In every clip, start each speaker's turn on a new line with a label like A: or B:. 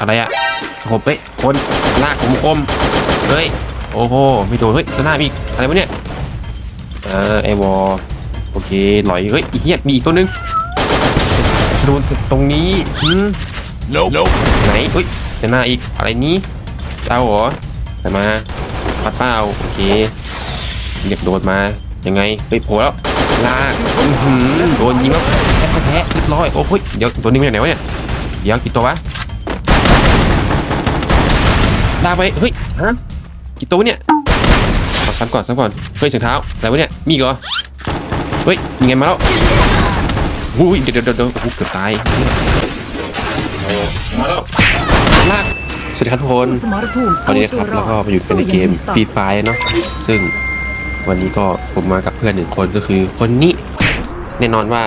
A: อะไรอะผมเป๊ะคนลากผมคมเฮ้ยโอ้โหไม่โดนเฮ้ยสนามอีกอะไรวะเนี่ยเออไอวอลโอเคหลอยเฮ้ยอีเหี้ยมีอีกตัวนึงโดนตรงนี้หืม
B: Nope. Nope.
A: ไหนเฮ้ยจะหน้าอีกอะไรนี้เอาเหรอไปมาปัดเป้าโอเคเรียบโดดมายังไงเฮ้ยโผล่แล้วลากอื้อหือโดนยิงแล้วแพ้แพ้เรียบร้อยโอ้ยเดี๋ยวตัวนี้มาจากไหนวะเนี่ยเดี๋ยวกี่ตัววะ ลากไปเฮ้ยฮะกี่ตัววะเนี่ยเอาซ้ำก่อนซ้ำก่อนเฮ้ยเสียงเท้าอะไรวะเนี่ยมีอีกเหรอเฮ้ยยังไงมาแล้วอุ้ยเดี๋ยวเดี๋ยวเดี๋ยวโอ้โหเกือบตายมาแล้วลากสวัสดีครับทุกคน
C: สมรภูมิ
A: วันนี้นะครับแล้วก็มาอยู่กันในเกมฟรีไฟเนาะซึ่งวันนี้ก็ผมมากับเพื่อนหนึ่งคนก็คือคนนี้แน่นอนว่า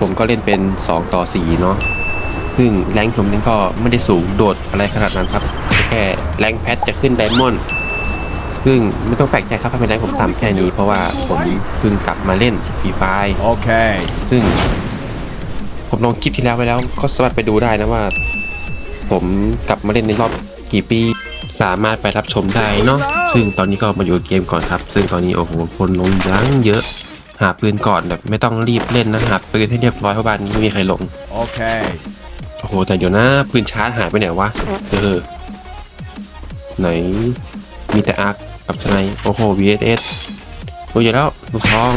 A: ผมก็เล่นเป็น 2 ต่อ 4 เนาะซึ่งแรงค์ผมนี่ก็ไม่ได้สูงโดดอะไรขนาดนั้นครับ แค่แรงค์แพทจะขึ้นไดมอนด์ซึ่งไม่ต้องแปลกใจครับถ้าเป็นแรงค์ผมต่ำแค่นี้ เพราะว่าผมเพิ่งกลับมาเล่นฟรีไฟ
B: Okay.
A: ซึ่ง ผมลองคลิปที่แล้วไว้แล้ว ก็สามารถไปดูได้นะว่า ผมกลับมาเล่นในรอบกี่ปีสามารถไปรับชมได้เนาะ ซึ่งตอนนี้ก็มาอยู่กับเกมก่อนครับ ซึ่งตอนนี้โอ้โหคนลงยังเยอะ หาปืนก่อนแบบไม่ต้องรีบเล่นนะหาปืนให้เรียบร้อยเพราะบ้านนี้ไม่มีใครลง
B: Okay.
A: โอ้โหแต่เดี๋ยวนะปืนชาร์จหายไปไหนวะ เออ ไหน มีแต่อาร์คกับสไนโอ้โห VSS โอ้ยเดี๋ยวแล้วลูกทอง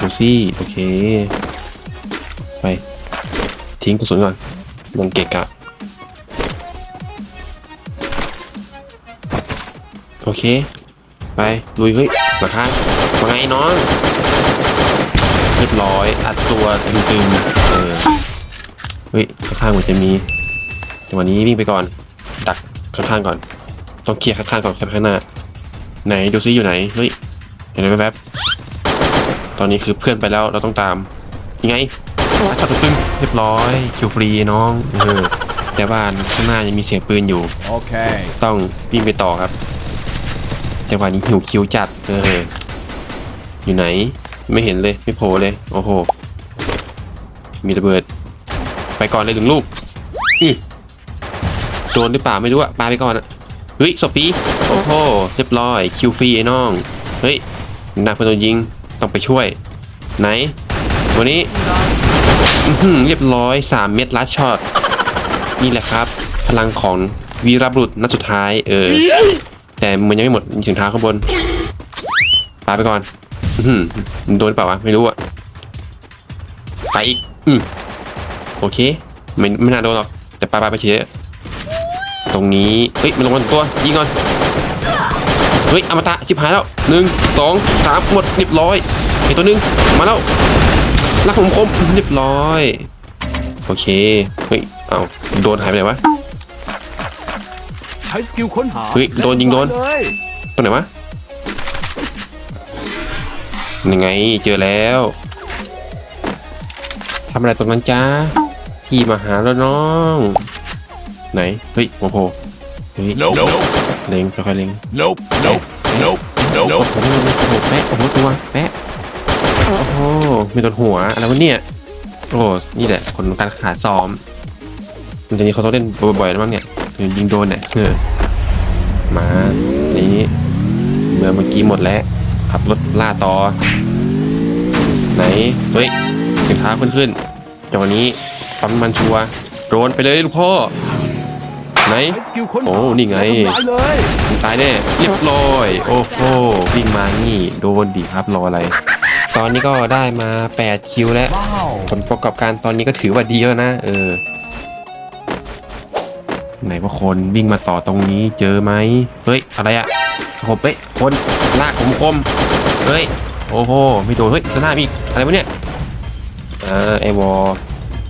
A: ดูซี่ โอเค ไป ทิ้งกระสุนก่อนลงเกะกะ โอเค ไป ลุย เฮ้ยมาข้างมาไงน้องเรียบร้อย อัดตัวตึงๆเออเฮ้ยข้างๆมันจะมี จังหวะนี้วิ่งไปก่อน ดักข้างๆก่อน ต้องเคลียร์ข้างๆก่อนแค่ข้างหน้า ไหนดูซิอยู่ไหน เฮ้ย เห็นไหมแป๊บๆตอนนี้คือเพื่อนไปแล้วเราต้องตาม ยังไงช็อตตึงๆเรียบร้อยคิวฟรีน้องเออแต่ว่าข้างหน้ายังมีเสียงปืนอยู่
B: Okay.
A: ต้องวิ่งไปต่อครับจังหวะนี้หิวคิวจัดเอออยู่ไหน ไม่เห็นเลยไม่โผล่เลยโอ้โหมีระเบิด ไปก่อนเลยหนึ่งลูกอื้อโดนหรือเปล่าไม่รู้อะปาไปก่อนอะเฮ้ยศพปีโอ้โหเรียบร้อยคิวฟรีไอ้น้องเฮ้ยนาพนโดนยิงต้องไปช่วย ไหน วันนี้เรียบร้อย 3 เม็ดลัดช็อตนี่แหละครับ พลังของวีรบุรุษนัดสุดท้าย เออ แต่มันยังไม่หมดถึงท้าข้างบนปาไปก่อนอื้อหือมันโดนเปล่าวะไม่รู้อะไปอีกอืมโอเค ไม่ไม่น่าโดนหรอกแต่ปาปาไปเฉย ตรงนี้ เฮ้ย มันลงมาหนึ่งตัว ยิงก่อน เฮ้ยอมตะชิบหายแล้วหนึ่งสองสามหมดเรียบร้อยอีกตัวหนึ่งมาแล้วลักผมคมเรียบร้อย โอเค เฮ้ย เอาโดนหายไปไหนวะ
B: ใช้สกิลค้นหา
A: เฮ้ยโดนยิงโดน
B: เลย
A: ตรงไหนวะยังไงเจอแล้วทำอะไรตรงนั้นจ้าพี่มาหาแล้วน้อง ไหน เฮ้ยโอ้โหเฮ้ย
B: Nope. Nope.
A: เล็งค่อยๆเล็ง
B: Nope. Nope. Nope.
A: โอ้
B: Nope.
A: โหโอ้โหแปะโอ้โหตัวแปะโอ้โหมีตัวหัวอะไรวะเนี่ยโอ้นี่แหละคนการขาซ้อมมันจะมีเขาต้องเล่นบ่อยๆแล้วมั้งเนี่ยถึงยิงโดนเนี่ยเออมานี้เมื่อเมื่อกี้หมดแล้วขับรถล่าต่อ ไหนเฮ้ยสินค้าขึ้นขึ้นจังหวะนี้ปั๊มน้ำมันชัวร์โดนไปเลยลูกพ่อ ไหน โอ้ นี่ไง ตายแน่ เรียบร้อย โอ้โห วิ่งมานี่ โดนดิครับ รออะไร ตอนนี้ก็ได้มา 8 คิวแล้ว ผลประกอบการตอนนี้ก็ถือว่าดีแล้วนะ เออ ไหนว่าคนวิ่งมาต่อตรงนี้เจอไหม เฮ้ย อะไรอะผมเป๊ะคนลากผมคม เฮ้ย โอ้โห ไม่โดน เฮ้ยสนามีอะไรวะเนี่ยอ่าไอวอ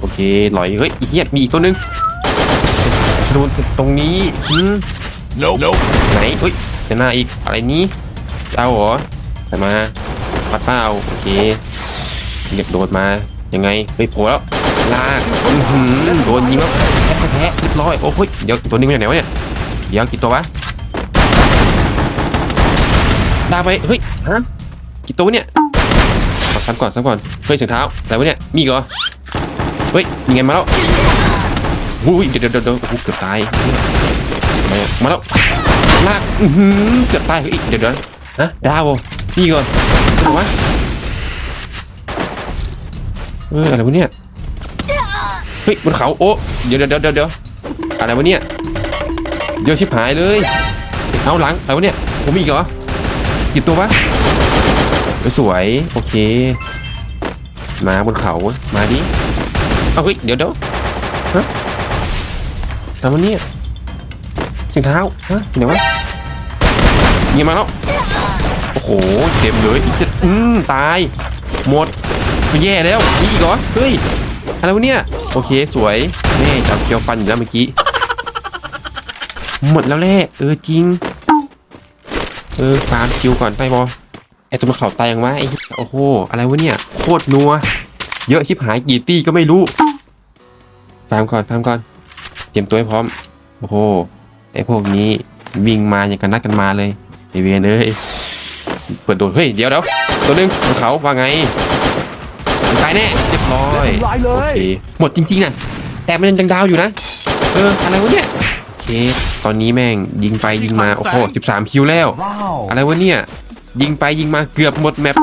A: โอเคลอย เฮ้ยเหี้ยมีอีกตัวนึง โดนตรงนี้อืม
B: Nope. Nope.
A: ไหนเฮ้ยจะหน้าอีกอะไรนี้เอาเหรอไปมาปัดเป้าโอเคเรียบโดดมายังไงเฮ้ยโผล่แล้วลากอื้อหือโดนยิงแล้วแพ้แพ้เรียบร้อยโอ้โหยเดี๋ยวตัวนี้มาจากไหนวะเนี่ยเดี๋ยวกี่ตัววะดาไปเฮ้ยฮะกี่ตัววะเนี่ยเอาซ้ำก่อนซ้ำก่อนเฮ้ยเสียงเท้าอะไรวะเนี่ยมีอีกเหรอเฮ้ยยังไงมาแล้ว อุ้ยเดี๋ยวเดี๋ยวเดี๋ยวโอ้เกือบตายมาแล้วลากเกือบตายเฮ้ยเดี๋ยวเดี๋ยวฮะดาวนี่ก่อนอะไรวะเอออะไรวะเนี่ยเฮ้ยบนเขาโอ้เดี๋ยวเดี๋ยวเดี๋ยวเดี๋ยวอะไรวะเนี่ยเดี๋ยวชิบหายเลยเอาหลังอะไรวะเนี่ยผมมีอีกเหรอกี่ตัววะสวยโอเค มาบนเขามาดิเอาเฮ้ยเดี๋ยวเดี๋ยวฮะ ทำมันเนี่ยสียงเท้าฮะเดี๋ยววะเงียบมาแล้วโอ้โหเต็มเลยอีกอืมตายหมดแย่แล้วมีอีกเหรอเฮ้ยอะไรวะเนี่ยโอเคสวยแม่จับเคียวฟันอยู่แล้วเมื่อกี้หมดแล้วแหละเออจริง เออฟาร์มคิวก่อนได้บอไอตัวมันเข่าตายยังวะไอโอ้โหอะไรวะเนี่ยโคตรนัว เยอะชิบหายกี่ตี้ก็ไม่รู้ฟาร์มก่อนฟาร์มก่อน เตรียมตัวให้พร้อม โอ้โห ไอพวกนี้วิ่งมาอย่างกันนัดกันมาเลยไอเวนเอ้ย เปิดโดน เฮ้ย เดี๋ยวเดี๋ยวตัวหนึงบนเขาว่าไงตายแน่ เรียบร้อย
B: ทำร้ายเล
A: โอยเคหมดจริงๆน่ะ แต่มันยังดาวอยู่นะ เออ อะไรวะเนี่ยโอเคตอนนี้แม่งยิงไปยิงมา โอ้โหสิบสามคิวแล้ว
B: Wow.
A: อะไรวะเนี่ย ยิงไปยิงมาเกือบหมดแมป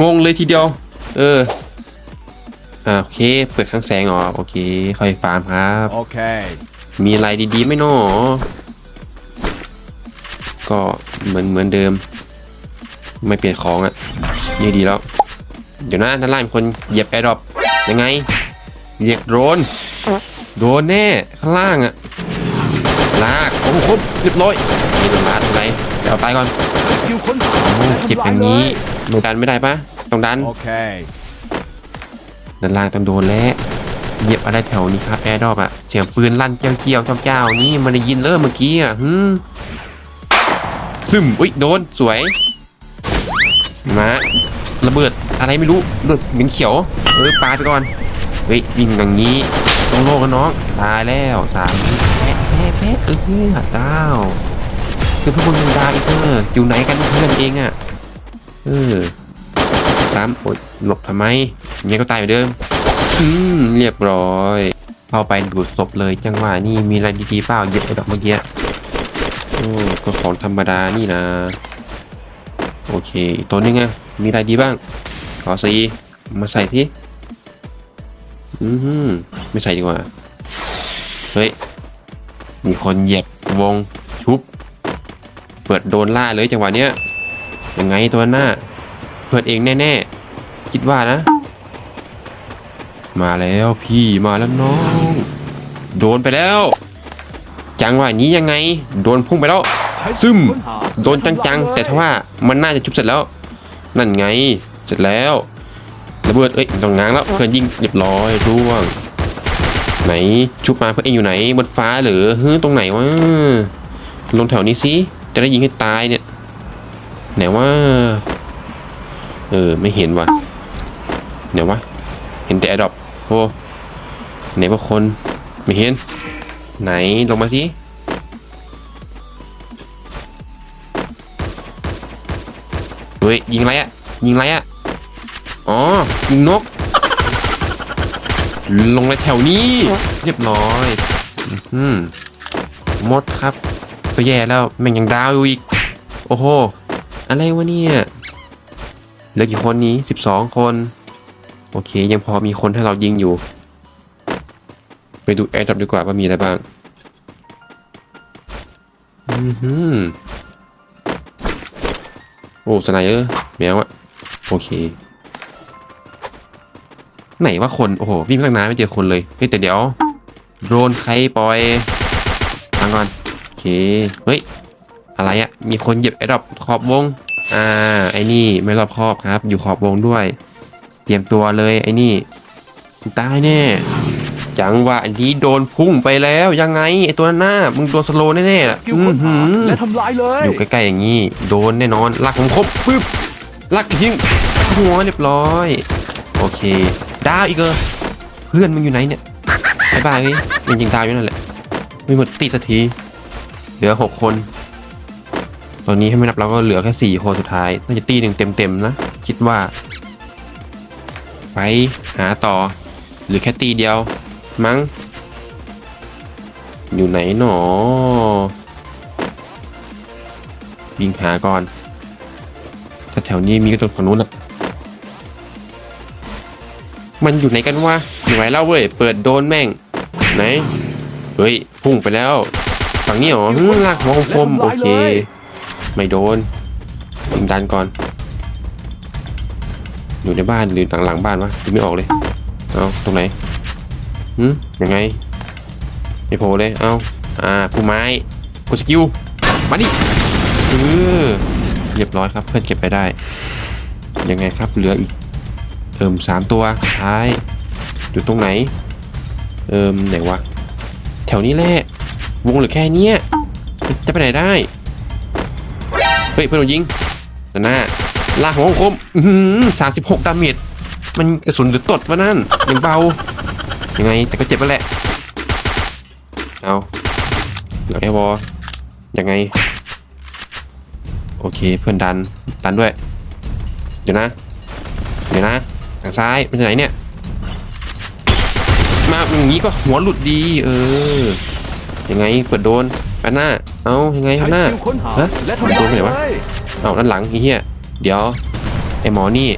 A: งงเลยทีเดียว เออ อ่าโอเคเปิดข้างแสงเหรอโอเคค่อยฟาร์มครับ
B: Okay.
A: มีอะไรดีๆไหมน้อก็เหมือนเหมือนเดิม ไม่เปลี่ยนของอะ่ะนี่ดีแล้ว เดี๋ยวนะด้านล่างมีคนเหยียบแอร์ดรอปยังไงเรียกโดรนโดนแน่ข้างล่างอะ่ะ ลากโอ้โหครบเรียบร้อยนี่โดนลาดอะไรเดี๋ยวเอาตายก่อน
B: คิวค้นหา
A: โอ้เจ็บอย่างนี้หนูดันไม่ได้ปะต้องดัน
B: Okay.
A: ด้านล่างต้องโดนแล้วเหยียบอะไรแถวนี้ครับแอร์ดอปอะเสียงปืนลั่นเจียวเจียวเจ้าๆนี่มันได้ยินเลยเมื่อกี้อะฮึซึมอุ้ยโดนสวยมาระเบิดอะไรไม่รู้เลือดเหม็นเขียวเออปาไปก่อนเฮ้ยวิ่งอย่างนี้ต้องโลกกันน้องตายแล้วสามแพ้แพ้แพ้เออเฮ้ยดาวคือพวกมึงยังดาอีกเอออยู่ไหนกันเพื่อนเองอะเออ สามโอ๊ยหลบทำไมยังก็ตายอยู่เดิม อืมเรียบร้อยเข้าไปดูดศพเลยจังหวะนี่มีอะไรดีๆเปล่าเยอะไปดอกเมื่อกี้โอ้ก็ของธรรมดานี่นะ โอเคตัวนึงอะมีอะไรดีบ้าง ขอสีมาใส่ที่อือหือไม่ใส่ดีกว่า เฮ้ย มีคนเหยียบวงชุบ เปิดโดนล่าเลยจังหวะเนี้ยยังไงตัวหน้า เปิดเองแน่ๆ คิดว่านะ มาแล้วพี่มาแล้วน้อง โดนไปแล้ว จังหวะนี้ยังไง โดนพุ่งไปแล้ว ซึมโดนจังๆ แต่ถ้าว่ามันน่าจะชุบเสร็จแล้ว นั่นไงเสร็จแล้วระเบิดเอ้ยต้องง้างแล้วเพื่อนยิงเรียบร้อยร่วง ไหนชุบมาเพื่อนเองอยู่ไหนบนฟ้าหรือเฮ้ยตรงไหนวะลงแถวนี้สิจะได้ยิงให้ตายเนี่ยไหนว่า เออ ไม่เห็นว่ะไหนวะ เห็นแต่แอดดอปโอ้ไหนว่าคน ไม่เห็น ไหนลงมาสิเฮ้ย ยิงอะไรอะยิงอะไรอะอ๋อ ยิงนก ลงในแถวนี้ เรียบร้อย อืมหมดครับ ก็แย่แล้ว แม่งยังดาวอยู่อีก โอ้โห อะไรวะเนี่ย เหลือกี่คนนี้สิบสองคน โอเค ยังพอมีคนให้เรายิงอยู่ ไปดูแอร์ดรอปดีกว่าว่ามีอะไรบ้าง อือหือโอ้สไนเออร์แมวอะโอเค ไหนว่าคน โอ้โหวิ่งตั้งนานไม่เจอคนเลยเฮ้ยแต่เดี๋ยวโดรนใครปล่อยฟังก่อน โอเค เฮ้ย อะไรอะมีคนเหยียบไอ้ดอกขอบวง อ่าไอ้นี่ไม่รอบครอบครับ อยู่ขอบวงด้วย เตรียมตัวเลยไอ้นี่ตายแน่จังหวะนี้โดนพุ่งไปแล้วยังไงไอ้ตัวหน้ามึงโดนสโลว์แน่ๆล่ะ
B: คิว
A: อื้
B: ค้
A: อนหื
B: หา
A: อ
B: และทำลายเลย
A: อยู่ใกล้ๆอย่างนี้ โดนแน่นอนลักผมครบปึ๊บลักอีกทีหัวเรียบร้อย โอเคดาวอีกเออเพื่อนมึงอยู่ไหนเนี่ยบายบายเฮ้ยยังยิงดาวอยู่นั่นแหละไม่หมดตีสักทีเหลือหกคน ตอนนี้ให้ไม่นับเราก็เหลือแค่สี่คนสุดท้าย น่าจะตีหนึ่งเต็มๆนะ คิดว่า ไปหาต่อ หรือแค่ตีเดียว มั้ง อยู่ไหนหนอวิ่งหาก่อน ถ้าแถวนี้มีกระจกฝั่งนู้นอะมันอยู่ไหนกันวะอยู่ไหนแล้วเว้ย เปิดโดนแม่ง ไหน เฮ้ย พุ่งไปแล้ว ฝั่งนี้เหรอลากหัวคมโอเค ไม่โดนยิงดันก่อน อยู่ในบ้านหรือหลังหลังบ้านวะดูไม่ออกเลย เอาตรงไหนหืมยังไง ไม่โผล่เลย เอาอ่าผู้ไม้ผู้สกิล มาดิเออเรียบร้อยครับเพื่อนเก็บไปได้ ยังไงครับเหลืออีกเอิมสามตัวท้ายอยู่ตรงไหน เอิมไหนวะ แถวนี้แหละ วงหลือแค่เนี้ย จะไปไหนได้ เฮ้ยเพื่อนโดนยิงนั่นน่ะลากหัวคมสามสิบหกดาเมจมันกระสุนหรือตดวะนั่นยังเบา ยังไงแต่ก็เจ็บไปแหละ เอาเหลือไอวอลยังไง โอเคเพื่อนดัน ดันด้วย เดี๋ยวนะ เดี๋ยวนะ ทางซ้ายเป็นไหนเนี่ย มาอย่างนี้ก็หัวหลุดดี เออ ยังไงเปิดโดนแปหน้า เอายังไง
B: ใช้
A: แปน
B: ส
A: หน้า
B: กิลค้นหา
A: ฮะ
B: และทำลาย
A: โดนไปไหนวะ
B: เลย
A: เอาด้านหลังไอ้เหี้ยเดี๋ยวไอหมอนี่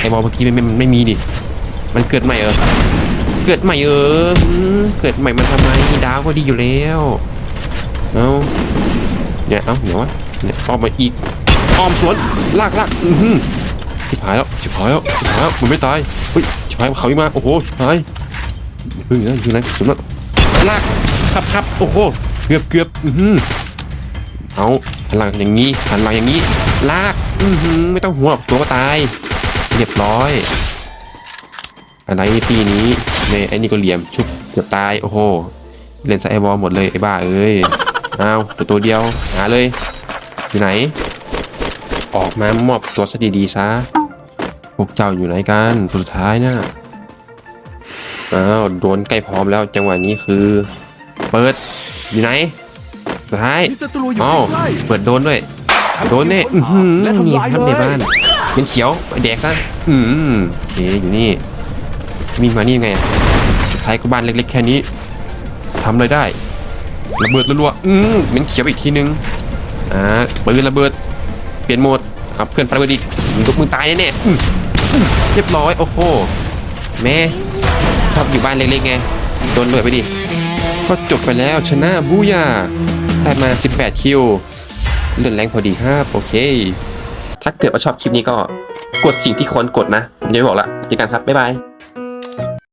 A: ไอหมอเมื่อกี้มันไม่มันไม่มีดิมันเกิดใหม่เออเกิดใหม่เออหืมเกิดใหม่มันทำไมดาวก็ดีอยู่แล้วเอาเนี่ยเอาเดี๋ยววะเนี่ยออมมาอีกอ้อมสวนลากลากอือหือชิบหายแล้วชิบหายแล้วชิบหายแล้วมันไม่ตายเฮ้ยชิบหายเขาอีกมาโอ้โหชิบหายเพิ่งนะอยู่ไหนสมนักลากพับพับโอ้โหเกือบเกือบอือหือ เอาหันหลังอย่างนี้หันหลังอย่างนี้ ลาก อือหือไม่ต้องหัวหรอกตัวก็ตาย เรียบร้อย อะไรตีนี้เนี่ยไอ้นี่ก็เหลี่ยมชุบเกือบตาย โอ้โห เล่นไซไอวอลหมดเลยไอ้บ้าเอ้ยเอาตัวตัวเดียว หาเลย อยู่ไหน ออกมามอบตัวซะดีๆซะ พวกเจ้าอยู่ไหนกันสุดท้ายน่ะอ้าวโดนใกล้พร้อมแล้วจังหวะนี้คือ เปิด อยู่ไหน สุดท้าย
B: มีศัตรูอยู่
A: เอ้า
B: ใกล้
A: เปิดโดนด้วย
B: ๆใช้
A: โดนแน่
B: สกิ
A: อื
B: ล
A: อ
B: ค้
A: หือ
B: หาและ
A: นี่
B: ทำลาย
A: ครับ
B: เล
A: ใน
B: ย
A: บ้านเป็นเขียวไปแดกซะอืมโอเคอยู่นี่วิ่งมานี่ยังไงอะสุดท้ายก็บ้านเล็กๆแค่นี้ทำอะไรได้ระเบิดรัวๆอืมเป็นเขียวอีกทีนึงอ่าปืนระเบิด เปลี่ยนโหมดครับเพื่อนปาระเบิดอีกมึงก็มึงตายแน่ๆอืมอืมเรียบร้อยโอ้โหแม่ชอบอยู่บ้านเล็กๆไงโดนระเบิดไปดิ ก็จบไปแล้วชนะบูยา ได้มา 18 คิวเลื่อนแรงพอดีครับ โอเค ถ้าเกิดว่าชอบคลิปนี้ก็กดสิ่งที่ควรกดนะ ผมจะไม่บอกละเจอกันครับ บ๊ายบาย